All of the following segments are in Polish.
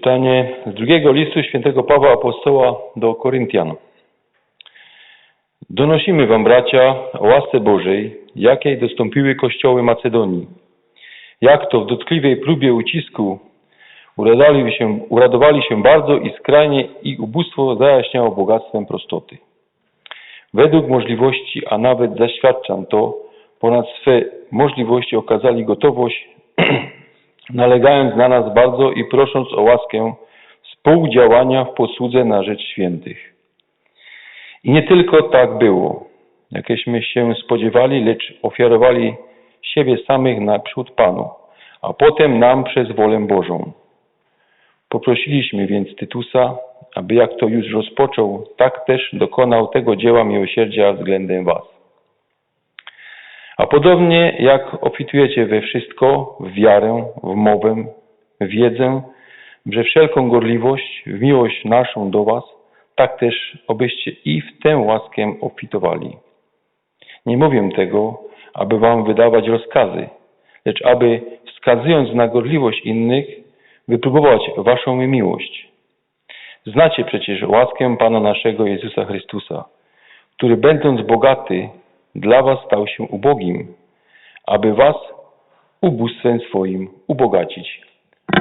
Czytanie z drugiego listu świętego Pawła Apostoła do Koryntian. Donosimy wam, bracia, o łasce Bożej, jakiej dostąpiły kościoły Macedonii. Jak to w dotkliwej próbie ucisku uradowali się, uradowali się bardzo i skrajnie ich ubóstwo zajaśniało bogactwem prostoty. Według możliwości, a nawet zaświadczam to, ponad swe możliwości okazali gotowość nalegając na nas bardzo i prosząc o łaskę współdziałania w posłudze na rzecz świętych. I nie tylko tak było, jakieśmy się spodziewali, lecz ofiarowali siebie samych naprzód Panu, a potem nam przez wolę Bożą. Poprosiliśmy więc Tytusa, aby jak to już rozpoczął, tak też dokonał tego dzieła miłosierdzia względem Was. A podobnie jak obfitujecie we wszystko, w wiarę, w mowę, w wiedzę, że wszelką gorliwość, w miłość naszą do Was, tak też obyście i w tę łaskę obfitowali. Nie mówię tego, aby Wam wydawać rozkazy, lecz aby wskazując na gorliwość innych, wypróbować Waszą miłość. Znacie przecież łaskę Pana naszego Jezusa Chrystusa, który będąc bogaty, dla was stał się ubogim, aby was ubóstwem swoim ubogacić.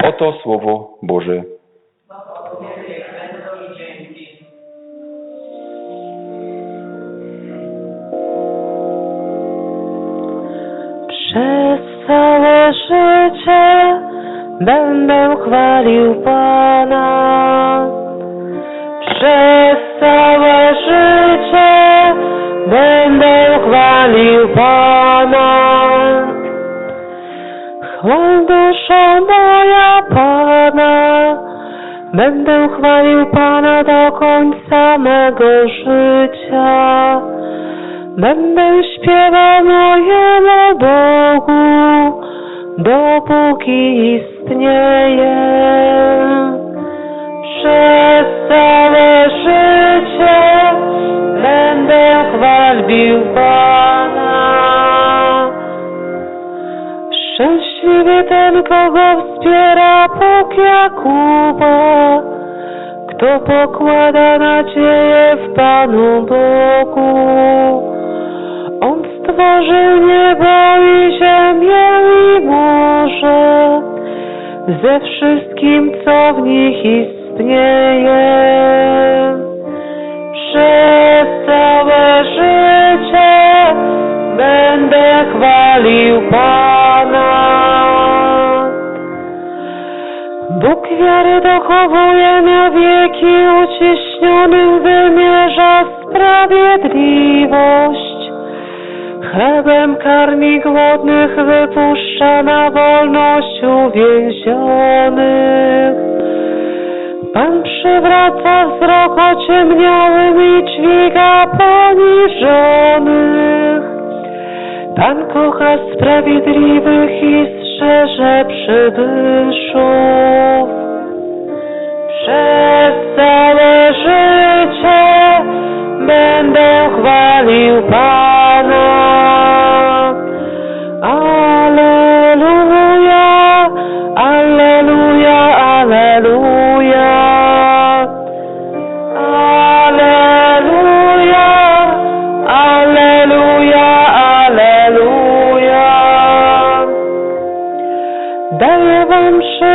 Oto Słowo Boże. Przez całe życie będę chwalił Pana. Przez całe Pana. Chwal duszo moja Pana, będę chwalił Pana do końca mego życia. Będę śpiewał mojemu Bogu, dopóki istnieje. Przez całe życie będę chwalił Pana. Szczęśliwy ten, kogo wspiera Bóg Jakuba, kto pokłada nadzieję w Panu Bogu. On stworzył niebo i ziemię i morze, ze wszystkim, co w nich istnieje. Przez całe życie będę chwalił Pana. Bóg wiary dochowuje na wieki, uciśnionym wymierza sprawiedliwość. Chlebem karmi głodnych, wypuszcza na wolność uwięzionych. Pan przywraca wzrok ociemniałym i dźwiga poniżonych. Pan kocha sprawiedliwych i strzeże przybyszów. Przez całe życie będę chwalił Pana.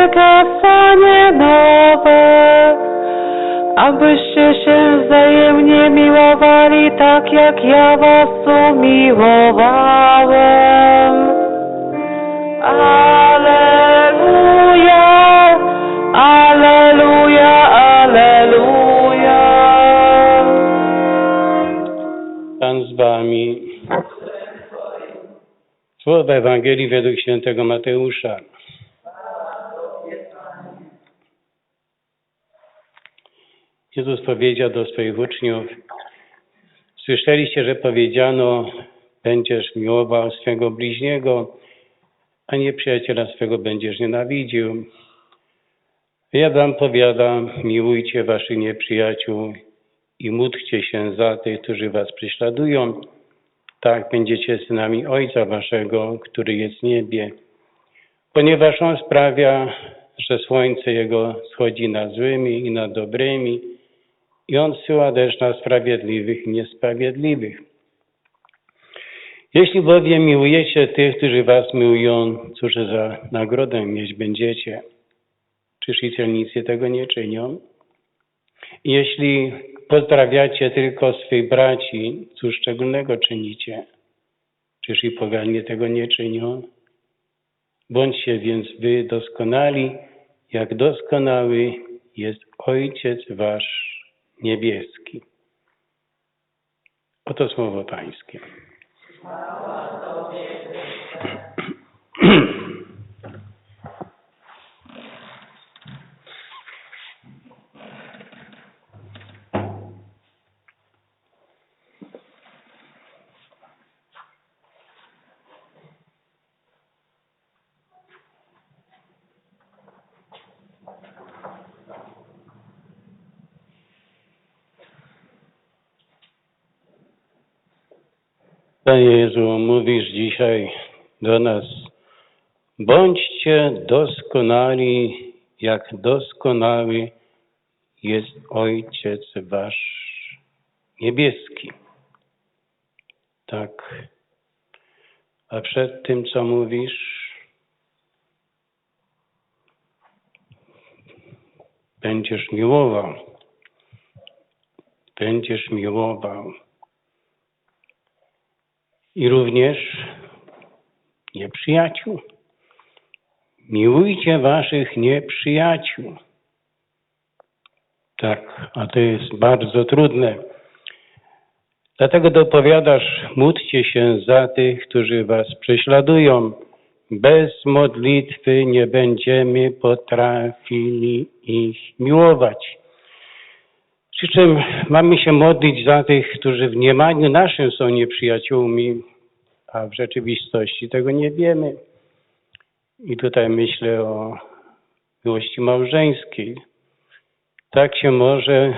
Przykazanie nowe, abyście się wzajemnie miłowali tak, jak ja was umiłowałem. Alleluja, Alleluja, Alleluja. Pan z wami. Słowa Ewangelii według świętego Mateusza. Jezus powiedział do swoich uczniów, słyszeliście, że powiedziano, będziesz miłował swego bliźniego, a nieprzyjaciela swego będziesz nienawidził. Ja wam powiadam, miłujcie waszych nieprzyjaciół i módlcie się za tych, którzy was prześladują. Tak będziecie synami Ojca waszego, który jest w niebie. Ponieważ On sprawia, że słońce Jego schodzi nad złymi i nad dobrymi i On zsyła deszcz na sprawiedliwych i niesprawiedliwych. Jeśli bowiem miłujecie tych, którzy was miłują, cóż za nagrodę mieć będziecie? Czyż i celnicy tego nie czynią? Jeśli pozdrawiacie tylko swych braci, cóż szczególnego czynicie? Czyż i poganie tego nie czynią? Bądźcie więc wy doskonali, jak doskonały jest Ojciec wasz niebieski. Oto słowo Pańskie. Panie Jezu, mówisz dzisiaj do nas, bądźcie doskonali, jak doskonały jest Ojciec Wasz niebieski. Tak. A przed tym, co mówisz, będziesz miłował. Będziesz miłował i również nieprzyjaciół. Miłujcie waszych nieprzyjaciół. Tak, a to jest bardzo trudne. Dlatego dopowiadasz, módlcie się za tych, którzy was prześladują. Bez modlitwy nie będziemy potrafili ich miłować. Przy czym mamy się modlić za tych, którzy w mniemaniu naszym są nieprzyjaciółmi, a w rzeczywistości tego nie wiemy. I tutaj myślę o miłości małżeńskiej. Tak się może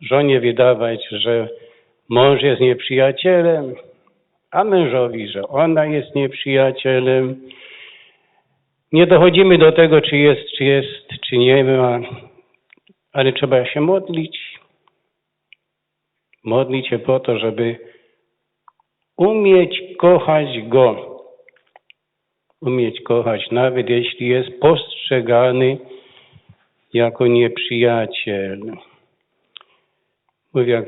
żonie wydawać, że mąż jest nieprzyjacielem, a mężowi, że ona jest nieprzyjacielem. Nie dochodzimy do tego, czy jest, czy jest, czy nie ma, ale trzeba się modlić. Modlić się po to, żeby umieć kochać Go. Umieć kochać, nawet jeśli jest postrzegany jako nieprzyjaciel. Mówię jak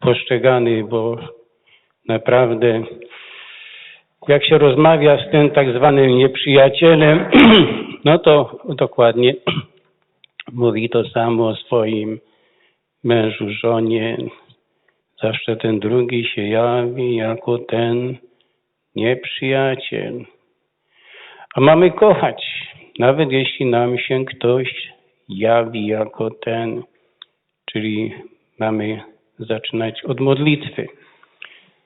postrzegany, bo naprawdę jak się rozmawia z tym tak zwanym nieprzyjacielem, no to dokładnie mówi to samo o swoim mężu, żonie. Zawsze ten drugi się jawi jako ten nieprzyjaciel. A mamy kochać, nawet jeśli nam się ktoś jawi jako ten, czyli mamy zaczynać od modlitwy.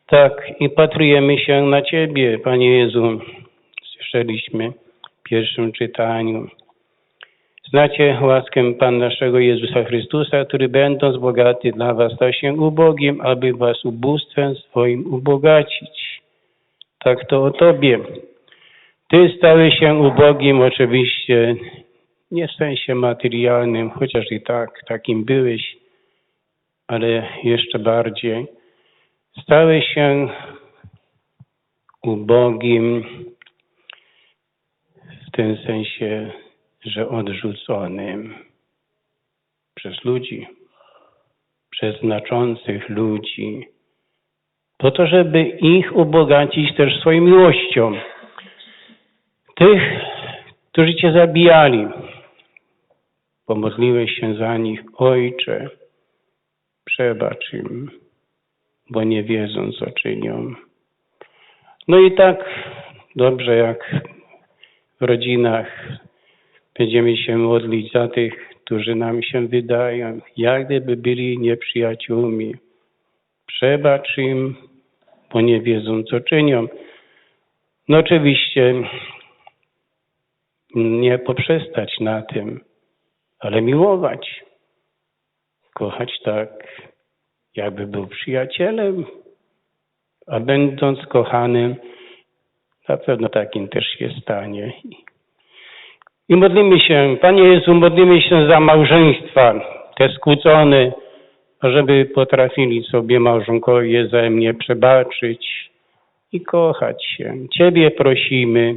Tak, i patrujemy się na Ciebie, Panie Jezu. Słyszeliśmy w pierwszym czytaniu. Znacie łaskę Pan naszego Jezusa Chrystusa, który będąc bogaty dla was stał się ubogim, aby was ubóstwem swoim ubogacić. Tak to o Tobie. Ty stałeś się ubogim oczywiście nie w sensie materialnym, chociaż i tak, takim byłeś, ale jeszcze bardziej. Stałeś się ubogim w tym sensie, że odrzuconym przez ludzi, przez znaczących ludzi, po to, żeby ich ubogacić też swoją miłością. Tych, którzy Cię zabijali, pomodliłeś się za nich, Ojcze, przebacz im, bo nie wiedzą, co czynią. No i tak dobrze, jak w rodzinach będziemy się modlić za tych, którzy nam się wydają, jak gdyby byli nieprzyjaciółmi. Przebacz im, bo nie wiedzą, co czynią. No oczywiście nie poprzestać na tym, ale miłować. Kochać tak, jakby był przyjacielem, a będąc kochanym, na pewno takim też się stanie. I modlimy się, Panie Jezu, modlimy się za małżeństwa, te skłócone, żeby potrafili sobie małżonkowie wzajemnie przebaczyć i kochać się. Ciebie prosimy.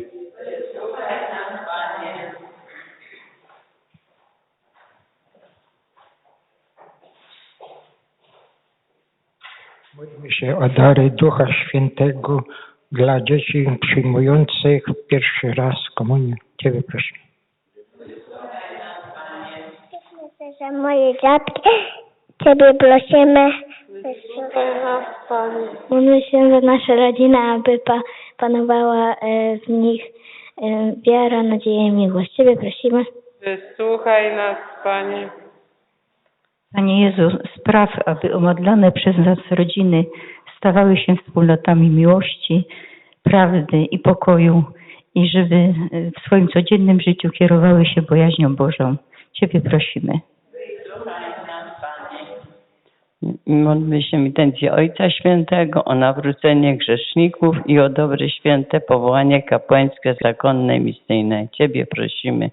Módlmy się o dary Ducha Świętego dla dzieci przyjmujących pierwszy raz komunię. Ciebie prosimy. Że moje dziadki Ciebie prosimy. Módlmy się za nasze rodziny, aby pa, panowała e, w nich e, wiara, nadzieja i miłość. Ciebie prosimy. Wysłuchaj nas, Panie. Panie Jezu, spraw, aby omodlane przez nas rodziny stawały się wspólnotami miłości, prawdy i pokoju i żeby e, w swoim codziennym życiu kierowały się bojaźnią Bożą. Ciebie prosimy. Módlmy się intencji Ojca Świętego o nawrócenie grzeszników i o dobre święte powołanie kapłańskie, zakonne i misyjne. Ciebie prosimy.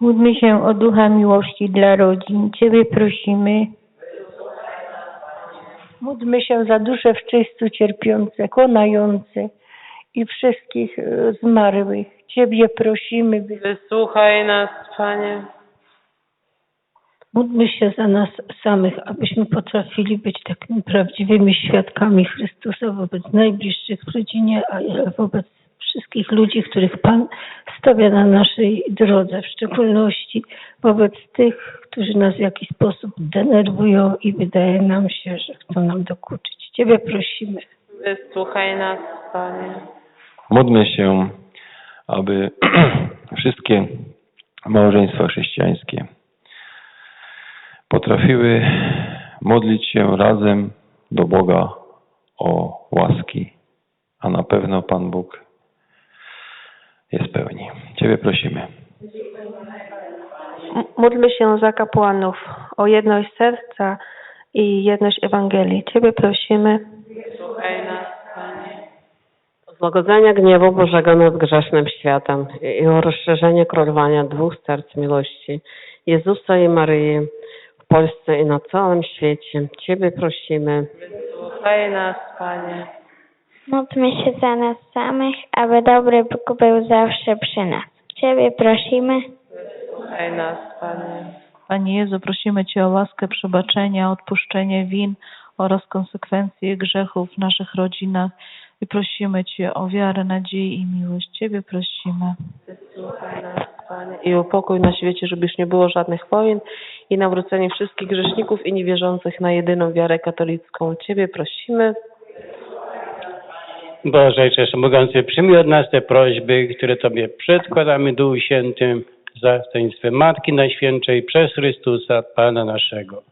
Módlmy się o ducha miłości dla rodzin. Ciebie prosimy. Módlmy się za dusze w czystu cierpiące, konające i wszystkich e, zmarłych. Ciebie prosimy, by Wysłuchaj nas, Panie. Módlmy się za nas samych, abyśmy potrafili być takimi prawdziwymi świadkami Chrystusa wobec najbliższych w rodzinie, a wobec wszystkich ludzi, których Pan stawia na naszej drodze, w szczególności wobec tych, którzy nas w jakiś sposób denerwują i wydaje nam się, że chcą nam dokuczyć. Ciebie prosimy. Wysłuchaj nas, Panie. Módlmy się, aby wszystkie małżeństwa chrześcijańskie potrafiły modlić się razem do Boga o łaski, a na pewno Pan Bóg je spełni. Ciebie prosimy. Módlmy się za kapłanów o jedność serca i jedność Ewangelii. Ciebie prosimy. Wysłuchaj nas, Panie. złagodzenia gniewu Bożego nad grzesznym światem i o rozszerzenie królowania dwóch serc miłości, Jezusa i Maryi Polsce i na całym świecie. Ciebie prosimy. Wysłuchaj nas, Panie. Módlmy się za nas samych, aby dobry Bóg był zawsze przy nas. Ciebie prosimy. Wysłuchaj nas, Panie. Panie Jezu, prosimy Cię o łaskę przebaczenia, odpuszczenie win oraz konsekwencje grzechów w naszych rodzinach i prosimy Cię o wiarę, nadzieję i miłość. Ciebie prosimy. Wysłuchaj nas, Panie. I o pokój na świecie, żeby już nie było żadnych wojen i nawrócenie wszystkich grzeszników i niewierzących na jedyną wiarę katolicką. Ciebie prosimy. Boże Ojcze Wszechmogący, przyjmij od nas te prośby, które Tobie przedkładamy Duchu Świętym, za zastępstwem Matki Najświętszej przez Chrystusa, Pana naszego.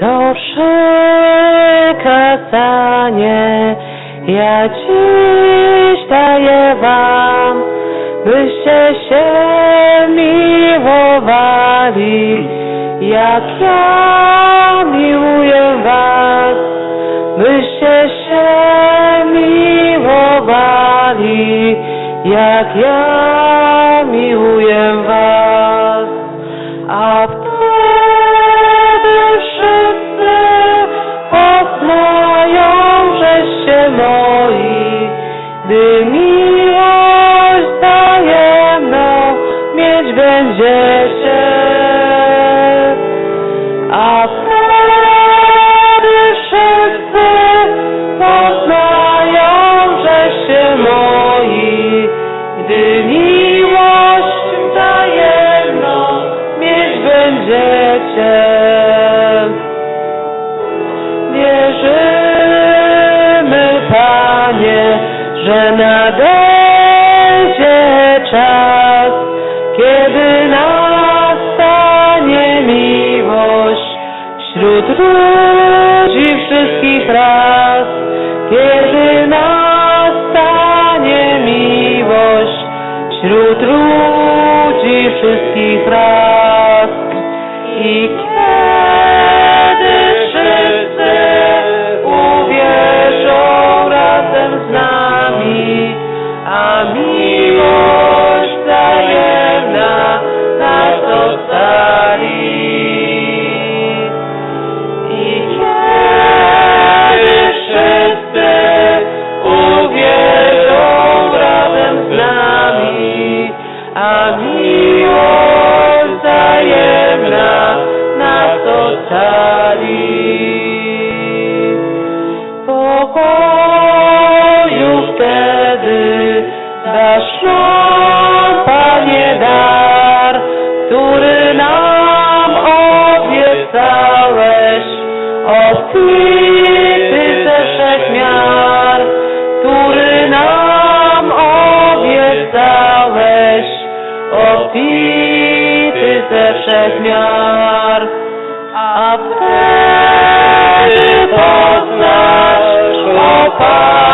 To przekazanie ja dziś daję wam, byście się miłowali, jak ja miłuję was, byście się miłowali, jak ja miłuję was, a gdy miłość wzajemną mieć będziecie. Wszystkich ras, kiedy nastanie miłość wśród ludzi wszystkich ras i obfity ze wszechmiar, a wtedy poznasz chłopaka.